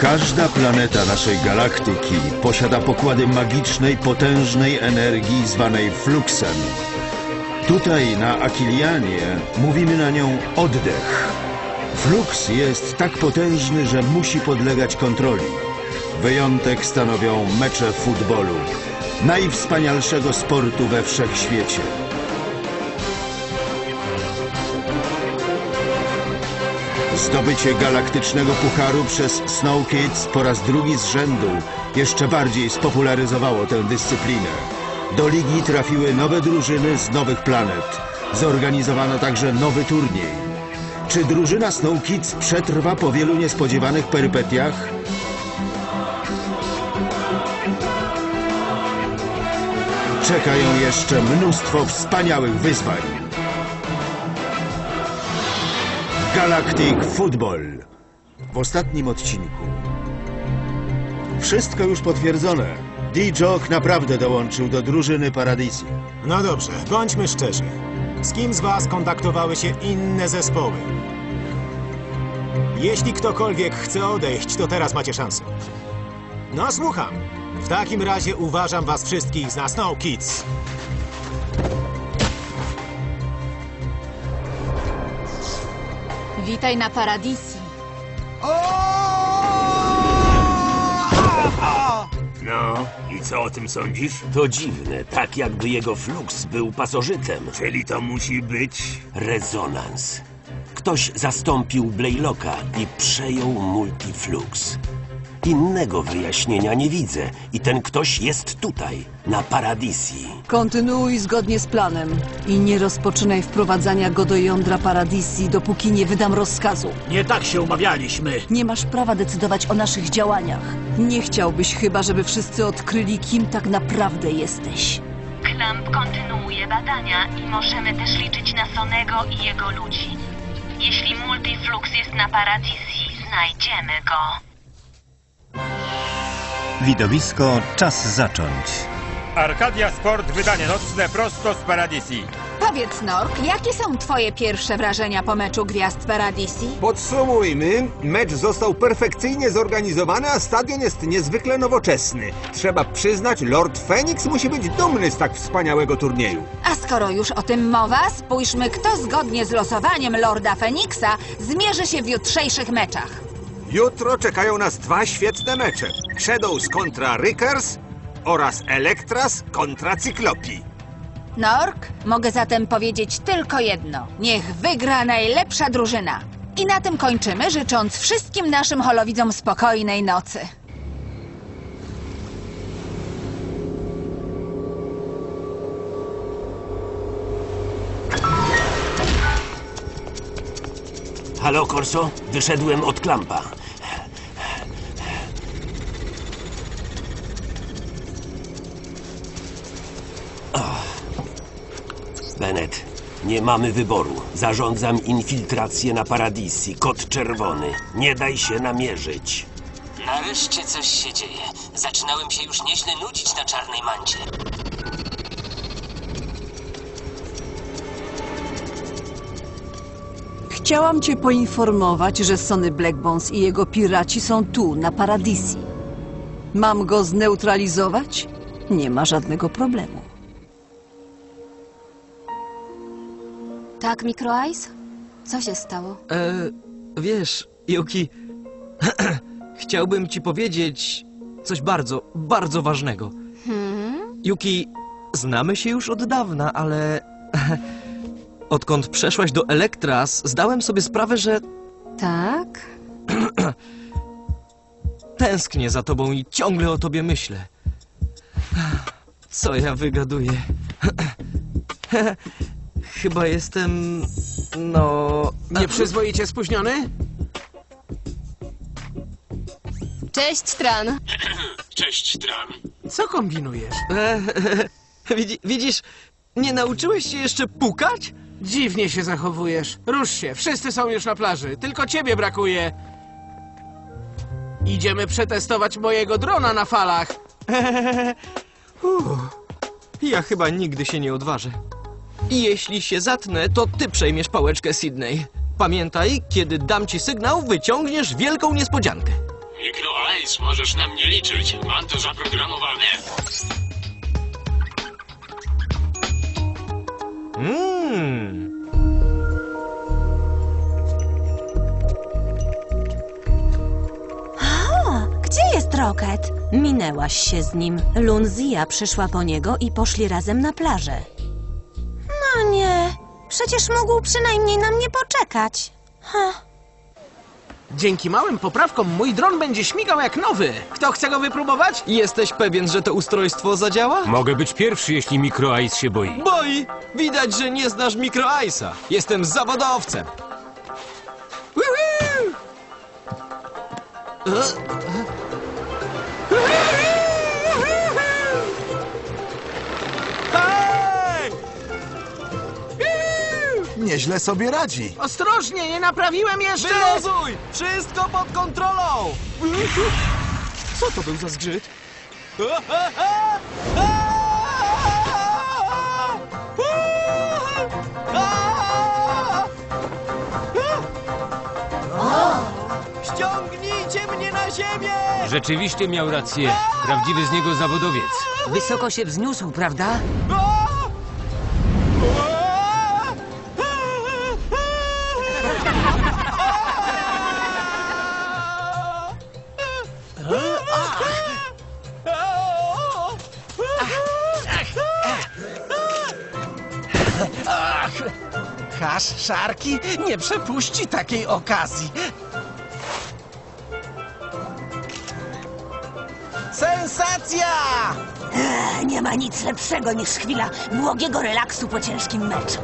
Każda planeta naszej galaktyki posiada pokłady magicznej, potężnej energii zwanej fluxem. Tutaj na Akilianie mówimy na nią oddech. Flux jest tak potężny, że musi podlegać kontroli. Wyjątek stanowią mecze futbolu, najwspanialszego sportu we wszechświecie. Zdobycie galaktycznego pucharu przez Snow Kids po raz drugi z rzędu jeszcze bardziej spopularyzowało tę dyscyplinę. Do ligi trafiły nowe drużyny z nowych planet. Zorganizowano także nowy turniej. Czy drużyna Snow Kids przetrwa po wielu niespodziewanych perypetiach? Czekają jeszcze mnóstwo wspaniałych wyzwań. Galactic Football. W ostatnim odcinku. Wszystko już potwierdzone. D-Jock naprawdę dołączył do drużyny Paradisi. No dobrze, bądźmy szczerzy. Z kim z was kontaktowały się inne zespoły? Jeśli ktokolwiek chce odejść, to teraz macie szansę. No słucham. W takim razie uważam was wszystkich za Snow Kids. Witaj na Paradisi. No, i co o tym sądzisz? To dziwne, tak jakby jego fluks był pasożytem. Czyli to musi być... Rezonans. Ktoś zastąpił Blaylocka i przejął multiflux. Innego wyjaśnienia nie widzę i ten ktoś jest tutaj, na Paradisi. Kontynuuj zgodnie z planem i nie rozpoczynaj wprowadzania go do jądra Paradisi, dopóki nie wydam rozkazu. Nie tak się umawialiśmy. Nie masz prawa decydować o naszych działaniach. Nie chciałbyś chyba, żeby wszyscy odkryli, kim tak naprawdę jesteś. Klamp kontynuuje badania i możemy też liczyć na Sonego i jego ludzi. Jeśli Multiflux jest na Paradisi, znajdziemy go. Widowisko czas zacząć. Arcadia Sport, wydanie nocne prosto z Paradisi. Powiedz, Nork, jakie są twoje pierwsze wrażenia po meczu Gwiazd Paradisi? Podsumujmy, mecz został perfekcyjnie zorganizowany, a stadion jest niezwykle nowoczesny. Trzeba przyznać, Lord Phoenix musi być dumny z tak wspaniałego turnieju. A skoro już o tym mowa, spójrzmy, kto zgodnie z losowaniem Lorda Feniksa zmierzy się w jutrzejszych meczach. Jutro czekają nas dwa świetne mecze. Shadows kontra Rickers oraz Elektras kontra Cyklopi. Nork, mogę zatem powiedzieć tylko jedno. Niech wygra najlepsza drużyna. I na tym kończymy, życząc wszystkim naszym holowidzom spokojnej nocy. Halo, Corso? Wyszedłem od klampa. Ach. Bennett, nie mamy wyboru. Zarządzam infiltrację na Paradisi. Kod czerwony. Nie daj się namierzyć. Nareszcie coś się dzieje. Zaczynałem się już nieźle nudzić na czarnej mancie. Chciałam cię poinformować, że Sony Blackbones i jego piraci są tu, na Paradisi. Mam go zneutralizować? Nie ma żadnego problemu. Tak, Micro Ice? Co się stało? E, wiesz, Yuki, chciałbym ci powiedzieć coś bardzo, bardzo ważnego. Yuki, znamy się już od dawna, ale odkąd przeszłaś do Elektras, zdałem sobie sprawę, że Tak? tęsknię za tobą i ciągle o tobie myślę. Co ja wygaduję? Chyba jestem, no... Nieprzyzwoicie spóźniony? Cześć, Tran. Cześć, Tran. Co kombinujesz? E, widzi, widzisz, nie nauczyłeś się jeszcze pukać? Dziwnie się zachowujesz. Rusz się, wszyscy są już na plaży. Tylko ciebie brakuje. Idziemy przetestować mojego drona na falach. Uff, ja chyba nigdy się nie odważę. I jeśli się zatnę, to ty przejmiesz pałeczkę Sydney. Pamiętaj, kiedy dam ci sygnał, wyciągniesz wielką niespodziankę. Micro Ice, możesz na mnie liczyć. Mam to zaprogramowane. Mmm. O, gdzie jest Rocket? Minęłaś się z nim. Lunzia przyszła po niego i poszli razem na plażę. Nie, przecież mógł przynajmniej na mnie poczekać. Ha. Dzięki małym poprawkom mój dron będzie śmigał jak nowy. Kto chce go wypróbować? Jesteś pewien, że to ustrojstwo zadziała? Mogę być pierwszy, jeśli Micro Ice się boi. Boi! Widać, że nie znasz Micro Ice'a. Jestem zawodowcem. Woohoo! E? Nieźle sobie radzi. Ostrożnie, nie naprawiłem jeszcze! Wyluzuj! Wszystko pod kontrolą! Co to był za zgrzyt? Ściągnijcie mnie na ziemię! Rzeczywiście miał rację. Prawdziwy z niego zawodowiec. Wysoko się wzniósł, prawda? Szarki nie przepuści takiej okazji. Sensacja! Nie ma nic lepszego niż chwila błogiego relaksu po ciężkim meczu.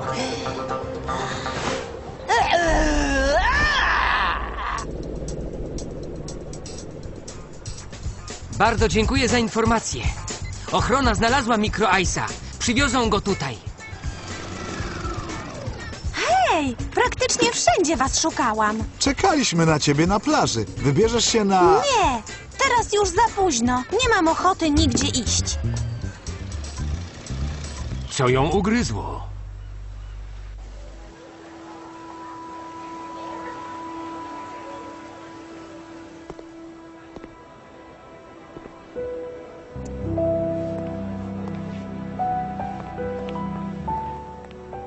Bardzo dziękuję za informację. Ochrona znalazła Micro Ice'a. Przywiozą go tutaj. Praktycznie wszędzie was szukałam. Czekaliśmy na ciebie na plaży. Wybierzesz się na... Nie, teraz już za późno. Nie mam ochoty nigdzie iść. Co ją ugryzło?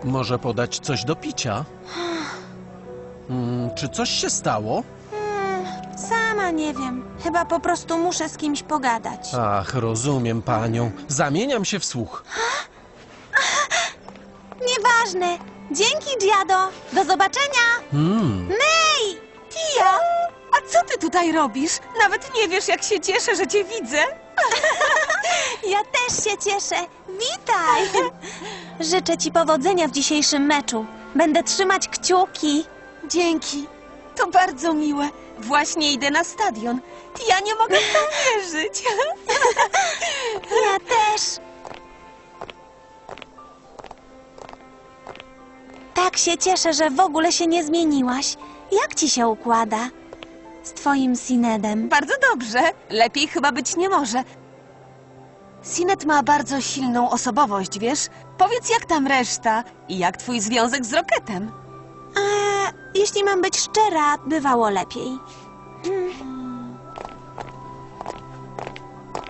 Może podać coś do picia? Mm, czy coś się stało? Sama nie wiem. Chyba po prostu muszę z kimś pogadać. Ach, rozumiem panią. Zamieniam się w słuch. Nieważne. Dzięki, Dziado. Do zobaczenia. Hmm. May! Tia! A co ty tutaj robisz? Nawet nie wiesz, jak się cieszę, że cię widzę. Ja też się cieszę. Witaj! Życzę ci powodzenia w dzisiejszym meczu. Będę trzymać kciuki. Dzięki. To bardzo miłe. Właśnie idę na stadion. Ja nie mogę w to wierzyć. Ja też. Tak się cieszę, że w ogóle się nie zmieniłaś. Jak ci się układa? Z twoim Sinedem. Bardzo dobrze. Lepiej chyba być nie może. Sinet ma bardzo silną osobowość, wiesz? Powiedz, jak tam reszta i jak twój związek z Roketem? Eee, jeśli mam być szczera, bywało lepiej. Hmm.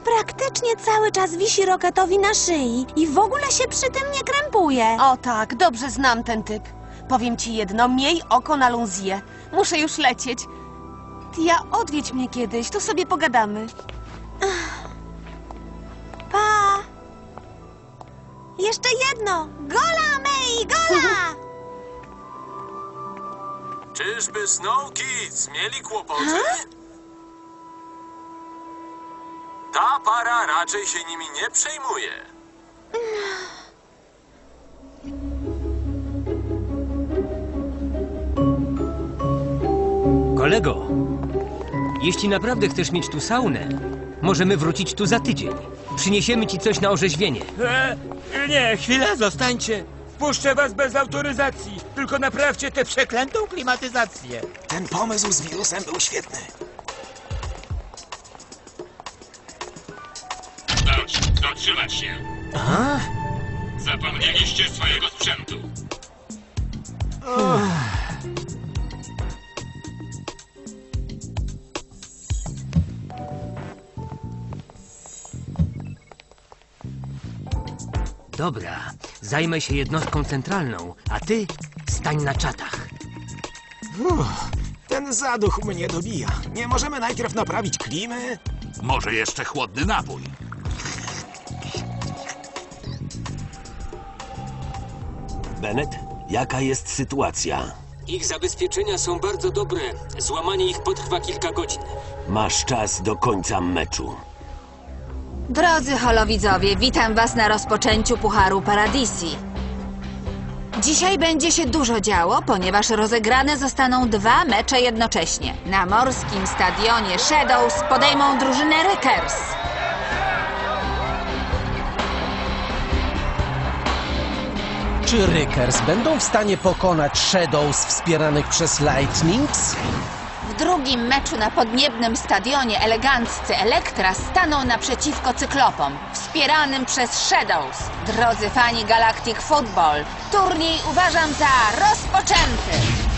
Praktycznie cały czas wisi Roketowi na szyi i w ogóle się przy tym nie krępuje. O tak, dobrze znam ten typ. Powiem ci jedno, miej oko na Lunzię. Muszę już lecieć. Tia, odwiedź mnie kiedyś, to sobie pogadamy. Pa! Jeszcze jedno! Gola, May, gola! Czyżby Snow Kids mieli kłopoty? Ta para raczej się nimi nie przejmuje. Kolego, jeśli naprawdę chcesz mieć tu saunę, możemy wrócić tu za tydzień. Przyniesiemy ci coś na orzeźwienie. E, nie, chwilę, zostańcie wpuszczę was bez autoryzacji. Tylko naprawcie tę przeklętą klimatyzację. Ten pomysł z wirusem był świetny. Chodź, dotrzymać się. A? Zapomnieliście swojego sprzętu. Dobra, zajmę się jednostką centralną, a ty stań na czatach. Uff, ten zaduch mnie dobija. Nie możemy najpierw naprawić klimy? Może jeszcze chłodny napój. Bennett, jaka jest sytuacja? Ich zabezpieczenia są bardzo dobre. Złamanie ich potrwa kilka godzin. Masz czas do końca meczu. Drodzy holowidzowie, witam was na rozpoczęciu Pucharu Paradisi. Dzisiaj będzie się dużo działo, ponieważ rozegrane zostaną dwa mecze jednocześnie. Na morskim stadionie Shadows podejmą drużynę Rickers. Czy Rickers będą w stanie pokonać Shadows wspieranych przez Lightnings? Drugim meczu na podniebnym stadionie eleganccy Elektra staną naprzeciwko Cyklopom, wspieranym przez Shadows. Drodzy fani Galactic Football, turniej uważam za rozpoczęty.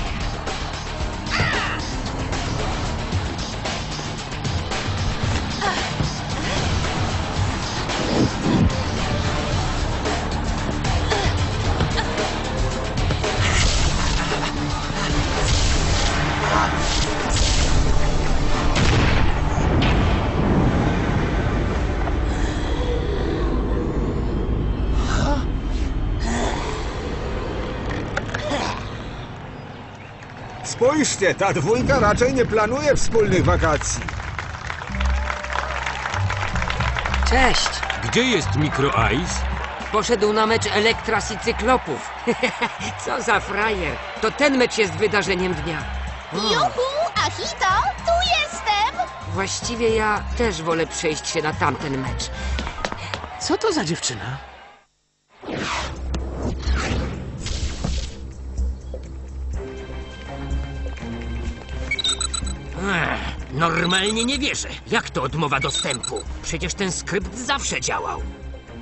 Spójrzcie, ta dwójka raczej nie planuje wspólnych wakacji. Cześć! Gdzie jest Micro Ice? Poszedł na mecz Elektras i Cyklopów. Co za frajer! To ten mecz jest wydarzeniem dnia. Juhu, Achito, tu jestem! Właściwie ja też wolę przejść się na tamten mecz. Co to za dziewczyna? Ech, normalnie nie wierzę. Jak to odmowa dostępu? Przecież ten skrypt zawsze działał.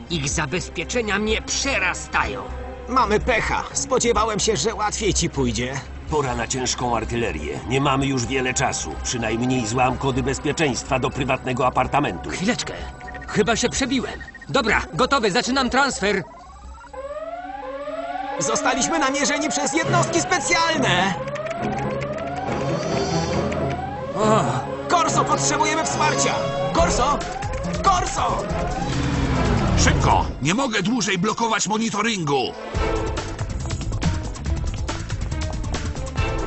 Ich zabezpieczenia mnie przerastają. Mamy pecha. Spodziewałem się, że łatwiej ci pójdzie. Pora na ciężką artylerię. Nie mamy już wiele czasu. Przynajmniej złam kody bezpieczeństwa do prywatnego apartamentu. Chwileczkę. Chyba się przebiłem. Dobra, gotowy, zaczynam transfer. Zostaliśmy namierzeni przez jednostki specjalne! Korso, potrzebujemy wsparcia! Korso! Korso! Szybko! Nie mogę dłużej blokować monitoringu!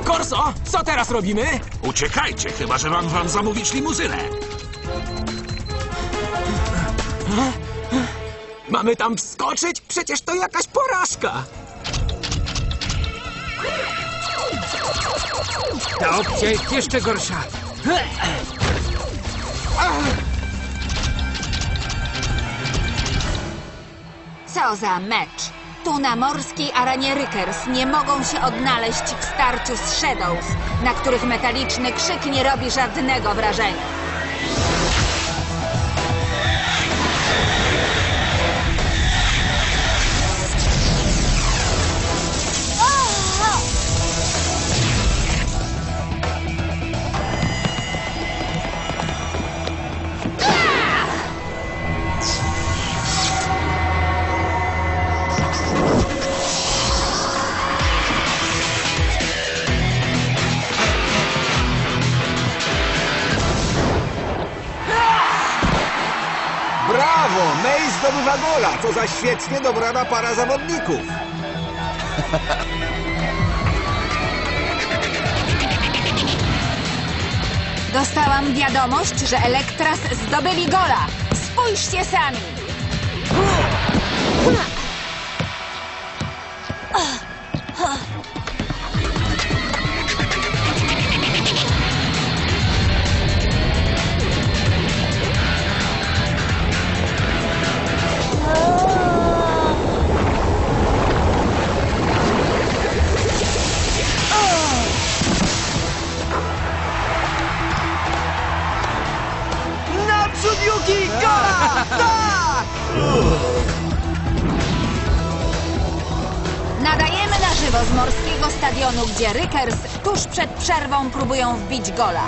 Korso, co teraz robimy? Uciekajcie, chyba że mam wam zamówić limuzynę. Mamy tam wskoczyć? Przecież to jakaś porażka! ta opcja jest jeszcze gorsza. Co za mecz! Tu na morskiej arenie Rickers nie mogą się odnaleźć w starciu z Shadows, na których metaliczny krzyk nie robi żadnego wrażenia. Zdobywa gola! Co za świetnie dobrana para zawodników! Dostałam wiadomość, że Elektras zdobyli gola. Spójrzcie sami! gdzie Rykers tuż przed przerwą próbują wbić gola.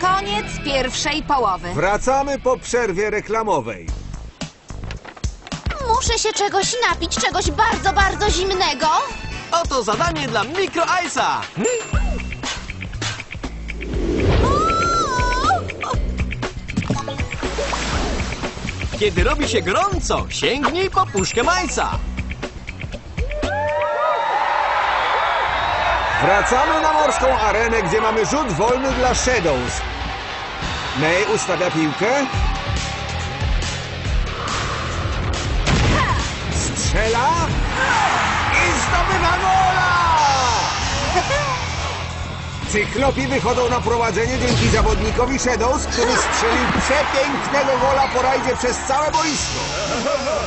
Koniec pierwszej połowy. Wracamy po przerwie reklamowej. Muszę się czegoś napić, czegoś bardzo, bardzo zimnego. Oto zadanie dla Mikro Ice'a. Kiedy robi się gorąco, sięgnij po puszkę Majsa. Wracamy na morską arenę, gdzie mamy rzut wolny dla Shadows. May ustawia piłkę. Cyklopi wychodzą na prowadzenie dzięki zawodnikowi Shadows, który strzelił przepięknego gola po rajdzie przez całe boisko.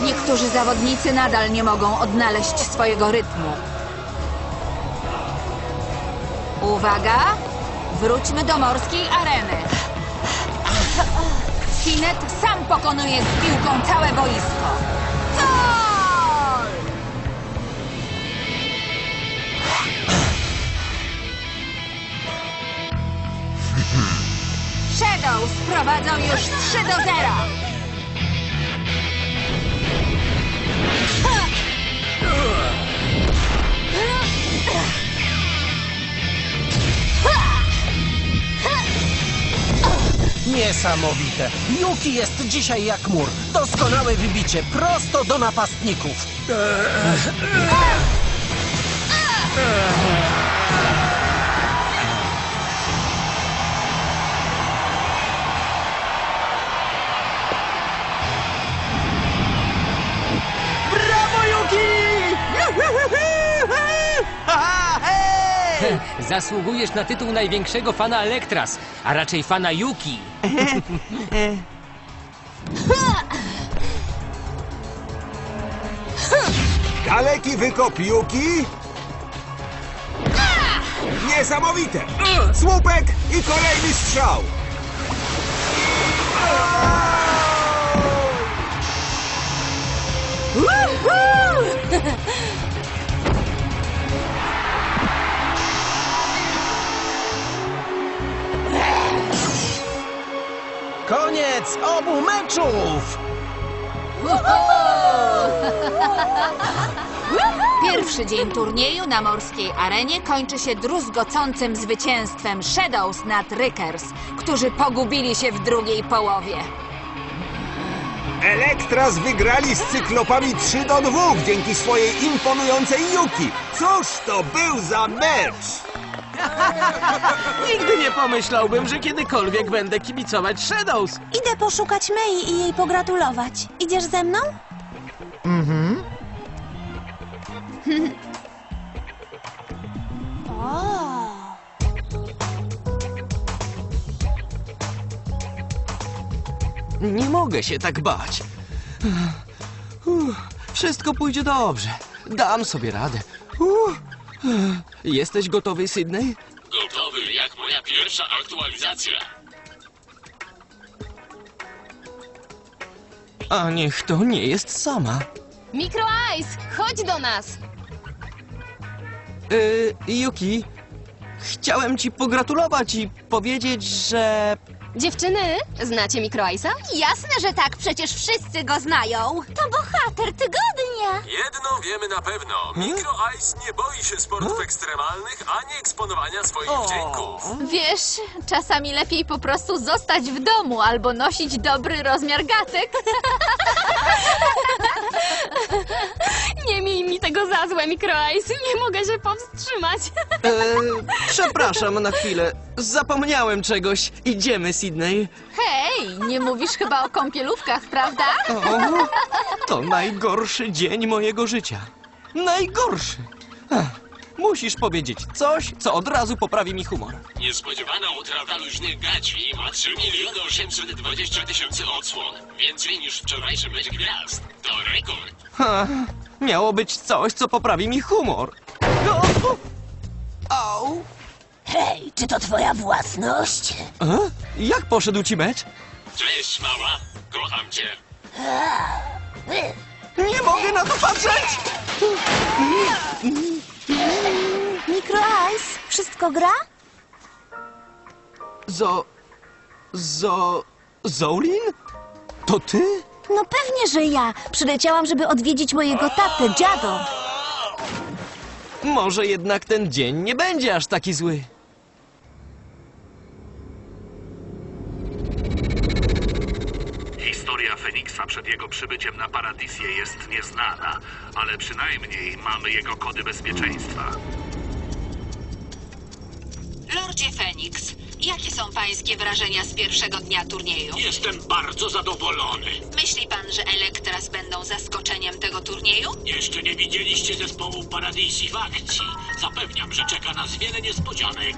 Niektórzy zawodnicy nadal nie mogą odnaleźć swojego rytmu. Uwaga! Wróćmy do morskiej areny. Kinet sam pokonuje z piłką całe boisko. Gol! Shadows prowadzą już 3 do 0. Niesamowite. Yuki jest dzisiaj jak mur. Doskonałe wybicie, prosto do napastników. Zasługujesz na tytuł największego fana Elektras, a raczej fana Yuki. Daleki wykop Yuki. Niesamowite! Słupek i kolejny strzał. Koniec obu meczów! Pierwszy dzień turnieju na morskiej arenie kończy się druzgocącym zwycięstwem Shadows nad Rickers, którzy pogubili się w drugiej połowie. Elektras wygrali z cyklopami 3 do 2 dzięki swojej imponującej Yuki. Cóż to był za mecz! Nigdy nie pomyślałbym, że kiedykolwiek będę kibicować Shadows. Idę poszukać Mei i jej pogratulować. Idziesz ze mną? Mhm. O. Nie mogę się tak bać. Uff, Wszystko pójdzie dobrze. Dam sobie radę. Uff. Jesteś gotowy, Sydney? Gotowy jak moja pierwsza aktualizacja. A niech to nie jest sama. Micro Ice, chodź do nas! Yy, Yuki, chciałem ci pogratulować i powiedzieć, że... Dziewczyny, znacie Micro Ice'a? Jasne, że tak, przecież wszyscy go znają. To bohater Jedno wiemy na pewno. Micro Ice nie boi się sportów ekstremalnych ani eksponowania swoich wdzięków. Wiesz, czasami lepiej po prostu zostać w domu albo nosić dobry rozmiar gatek. nie miej mi tego za złe, Micro Ice. Nie mogę się powstrzymać. Yy, przepraszam na chwilę. Zapomniałem czegoś. Idziemy, Sydney. Hej, nie mówisz chyba o kąpielówkach, prawda? O, to najgorszy dzień mojego życia. Najgorszy. Ach, musisz powiedzieć coś, co od razu poprawi mi humor. Niespodziewana utrata luźnych gaci ma 3 miliony 820 tysięcy odsłon. Więcej niż wczorajszy mecz gwiazd. To rekord. Ha, miało być coś, co poprawi mi humor. O, o, au. Hej, czy to twoja własność? E? Jak poszedł ci mecz? Cześć, mała. Kocham cię. Nie mogę na to patrzeć! Micro Ice, wszystko gra? Zo... Zo... Zolin? To ty? No pewnie, że ja. Przyleciałam, żeby odwiedzić mojego tatę, dziado. Może jednak ten dzień nie będzie aż taki zły. Historia Feniksa przed jego przybyciem na Paradisję jest nieznana, ale przynajmniej mamy jego kody bezpieczeństwa. Lordzie Feniks, jakie są pańskie wrażenia z pierwszego dnia turnieju? Jestem bardzo zadowolony. Myśli pan, że Elektras będą zaskoczeniem tego turnieju? Jeszcze nie widzieliście zespołu Paradisi w akcji. Zapewniam, że czeka nas wiele niespodzianek.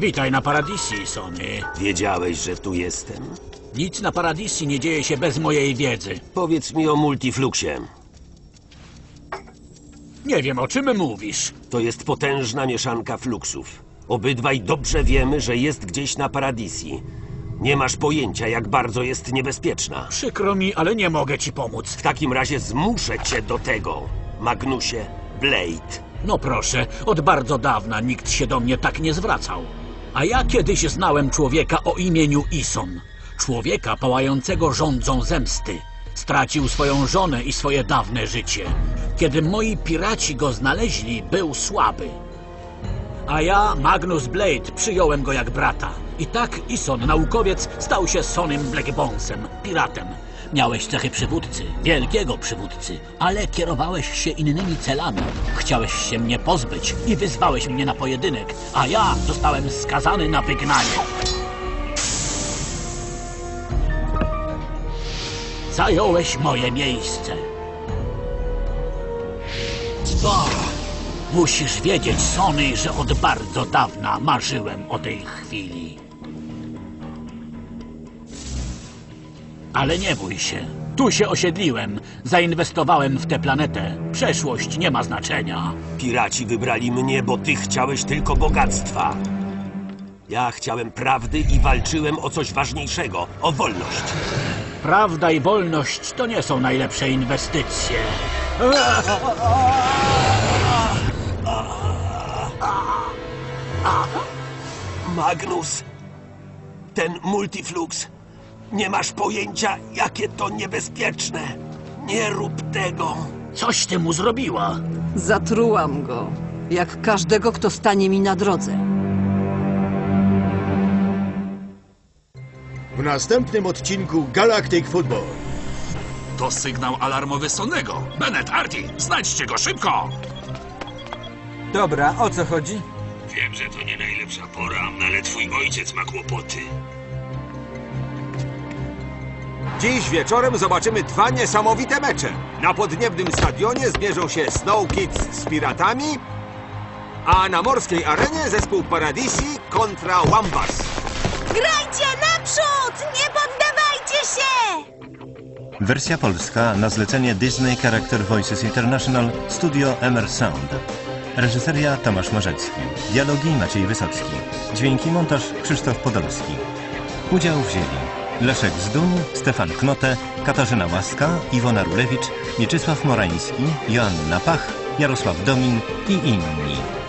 Witaj na Paradisi, Sony. Wiedziałeś, że tu jestem? Nic na Paradisi nie dzieje się bez mojej wiedzy. Powiedz mi o Multifluxie. Nie wiem, o czym mówisz. To jest potężna mieszanka fluxów. Obydwaj dobrze wiemy, że jest gdzieś na Paradisi. Nie masz pojęcia, jak bardzo jest niebezpieczna. Przykro mi, ale nie mogę ci pomóc. W takim razie zmuszę cię do tego, Magnusie Blade. No proszę, od bardzo dawna nikt się do mnie tak nie zwracał. A ja kiedyś znałem człowieka o imieniu Ison. Człowieka pałającego rządzą zemsty. Stracił swoją żonę i swoje dawne życie. Kiedy moi piraci go znaleźli, był słaby. A ja, Magnus Blade, przyjąłem go jak brata. I tak Ison, naukowiec, stał się Sonym Blackbonesem, piratem. Miałeś cechy przywódcy, wielkiego przywódcy, ale kierowałeś się innymi celami. Chciałeś się mnie pozbyć i wyzwałeś mnie na pojedynek, a ja zostałem skazany na wygnanie. Zająłeś moje miejsce. O, musisz wiedzieć, Sony, że od bardzo dawna marzyłem o tej chwili. Ale nie bój się. Tu się osiedliłem. Zainwestowałem w tę planetę. Przeszłość nie ma znaczenia. Piraci wybrali mnie, bo ty chciałeś tylko bogactwa. Ja chciałem prawdy i walczyłem o coś ważniejszego o wolność. Prawda i wolność to nie są najlepsze inwestycje. Magnus, ten multiflux. Nie masz pojęcia, jakie to niebezpieczne. Nie rób tego. Coś ty mu zrobiła. Zatrułam go, jak każdego, kto stanie mi na drodze. W następnym odcinku Galactic Football. To sygnał alarmowy Sonego. Bennett, Artie, znajdźcie go szybko! Dobra, o co chodzi? Wiem, że to nie najlepsza pora, ale twój ojciec ma kłopoty. Dziś wieczorem zobaczymy dwa niesamowite mecze. Na podniebnym stadionie zmierzą się Snow Kids z piratami, a na morskiej arenie zespół Paradisi kontra Wambas. Grajcie naprzód! Nie poddawajcie się! Wersja polska na zlecenie Disney Character Voices International Studio MR Sound. Reżyseria Tomasz Marzecki. Dialogi Maciej Wysocki. Dźwięki montaż Krzysztof Podolski. Udział wzięli Leszek Zduń, Stefan Knote, Katarzyna Łaska, Iwona Rulewicz, Mieczysław Morański, Joanna Pach, Jarosław Domin i inni.